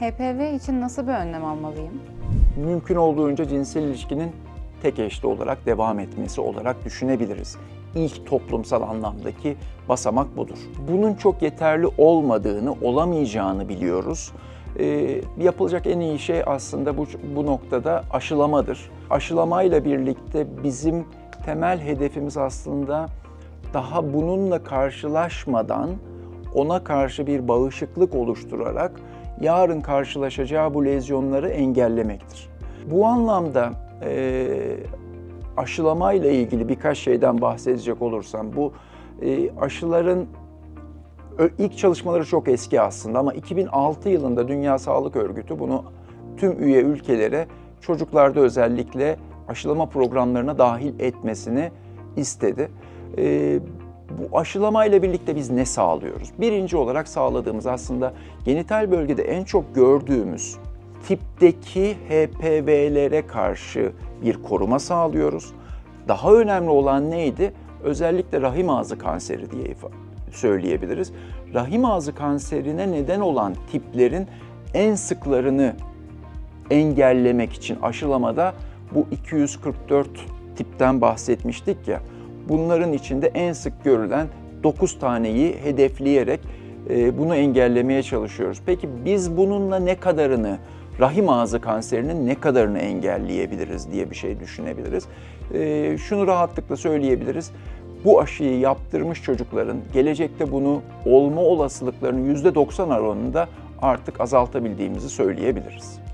HPV için nasıl bir önlem almalıyım? Mümkün olduğunca cinsel ilişkinin tek eşli olarak devam etmesi olarak düşünebiliriz. İlk toplumsal anlamdaki basamak budur. Bunun çok yeterli olmadığını, olamayacağını biliyoruz. Ee, yapılacak en iyi şey aslında bu, bu noktada aşılamadır. Aşılamayla birlikte bizim temel hedefimiz aslında daha bununla karşılaşmadan ona karşı bir bağışıklık oluşturarak yarın karşılaşacağı bu lezyonları engellemektir. Bu anlamda e, aşılamayla ilgili birkaç şeyden bahsedecek olursam bu e, aşıların İlk çalışmaları çok eski aslında ama 2006 yılında Dünya Sağlık Örgütü bunu tüm üye ülkelere çocuklarda özellikle aşılama programlarına dahil etmesini istedi. Ee, bu aşılamayla birlikte biz ne sağlıyoruz? Birinci olarak sağladığımız aslında genital bölgede en çok gördüğümüz tipteki HPV'lere karşı bir koruma sağlıyoruz. Daha önemli olan neydi? Özellikle rahim ağzı kanseri diye söyleyebiliriz. Rahim ağzı kanserine neden olan tiplerin en sıklarını engellemek için aşılamada bu 244 tipten bahsetmiştik ya. Bunların içinde en sık görülen 9 taneyi hedefleyerek e, bunu engellemeye çalışıyoruz. Peki biz bununla ne kadarını rahim ağzı kanserinin ne kadarını engelleyebiliriz diye bir şey düşünebiliriz. E, şunu rahatlıkla söyleyebiliriz. Bu aşıyı yaptırmış çocukların gelecekte bunu olma olasılıklarını %90 oranında artık azaltabildiğimizi söyleyebiliriz.